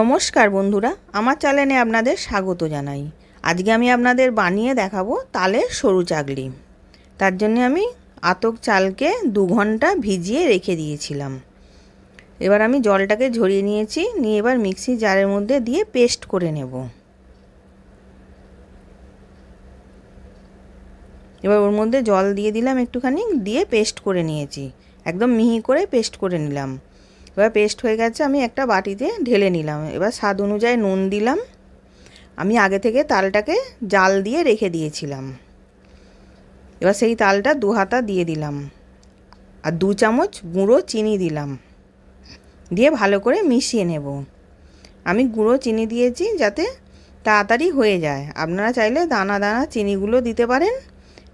নমস্কার বন্ধুরা, আমার চ্যানেলে আপনাদের স্বাগত জানাই। আজকে আমি আপনাদের বানিয়ে দেখাবো তালের সরু চাকলি। তার জন্য আমি আতক চালকে দু ঘণ্টা ভিজিয়ে রেখে দিয়েছিলাম। এবার আমি জলটাকে ঝরিয়ে নিয়েছি, নিয়ে এবার মিক্সি জারের মধ্যে দিয়ে পেস্ট করে নেব। এবার ওর মধ্যে জল দিয়ে দিলাম একটুখানি, দিয়ে পেস্ট করে নিয়েছি। একদম মিহি করে পেস্ট করে নিলাম। এবার পেস্ট হয়ে গেছে, আমি একটা বাটিতে ঢেলে নিলাম। এবার স্বাদ অনুযায়ী নুন দিলাম। আমি আগে থেকে তালটাকে জাল দিয়ে রেখে দিয়েছিলাম। এবার সেই তালটা দু হাতা দিয়ে দিলাম। আর দু চামচ গুঁড়ো চিনি দিলাম। দিয়ে ভালো করে মিশিয়ে নেব। আমি গুঁড়ো চিনি দিয়েছি যাতে তাড়াতাড়ি হয়ে যায়। আপনারা চাইলে দানা দানা চিনিগুলো দিতে পারেন।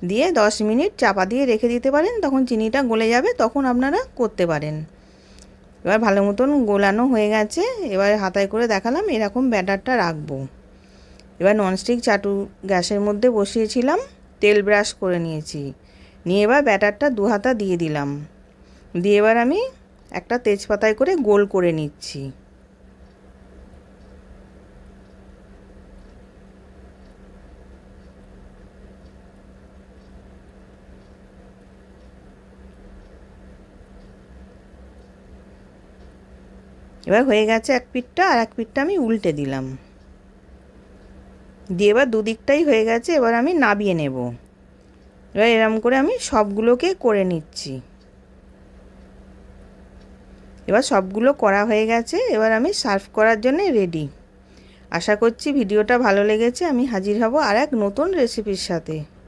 দিয়ে দশ মিনিট চাপা দিয়ে রেখে দিতে পারেন। তখন চিনিটা গলে যাবে, তখন আপনারা করতে পারেন। এবার ভালো মতন গোলানো হয়ে গেছে। এবার হাতায় করে দেখালাম এরকম ব্যাটারটা রাখব। এবার ননস্টিক চাটু গ্যাসের মধ্যে বসিয়েছিলাম, তেল ব্রাশ করে নিয়েছি। নিয়ে এবার ব্যাটারটা দু হাতা দিয়ে দিলাম। দিয়ে এবার আমি একটা তেজপাতায় করে গোল করে নিচ্ছি। এবার হয়ে গেছে এক পিঠটা, আর এক পিঠটা আমি উল্টে দিলাম। দিয়ে এবার দুদিকটাই হয়ে গেছে, এবার আমি নাবিয়ে নেব। এবার এরম করে আমি সবগুলোকে করে নিচ্ছি। এবার সবগুলো করা হয়ে গেছে, এবার আমি সার্ভ করার জন্য রেডি। আশা করছি ভিডিওটা ভালো লেগেছে, আমি হাজির হব আর এক নতুন রেসিপির সাথে।